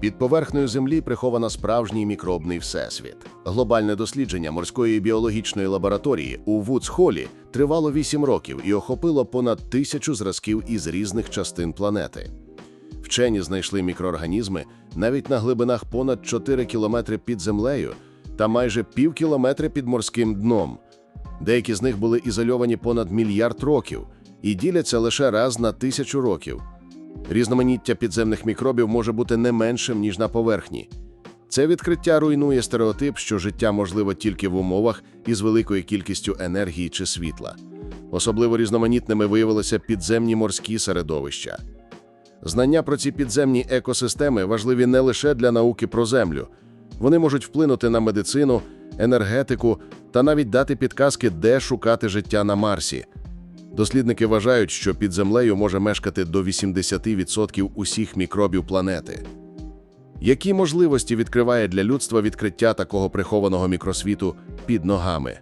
Під поверхнею Землі приховано справжній мікробний всесвіт. Глобальне дослідження морської біологічної лабораторії у Вудс-Холі тривало 8 років і охопило понад тисячу зразків із різних частин планети. Вчені знайшли мікроорганізми навіть на глибинах понад 4 кілометри під землею та майже пів кілометри під морським дном. Деякі з них були ізольовані понад мільярд років і діляться лише раз на тисячу років. Різноманіття підземних мікробів може бути не меншим, ніж на поверхні. Це відкриття руйнує стереотип, що життя можливо тільки в умовах із великою кількістю енергії чи світла. Особливо різноманітними виявилися підземні морські середовища. Знання про ці підземні екосистеми важливі не лише для науки про землю. Вони можуть вплинути на медицину, енергетику та навіть дати підказки, де шукати життя на Марсі. Дослідники вважають, що під землею може мешкати до 80% усіх мікробів планети. Які можливості відкриває для людства відкриття такого прихованого мікросвіту під ногами?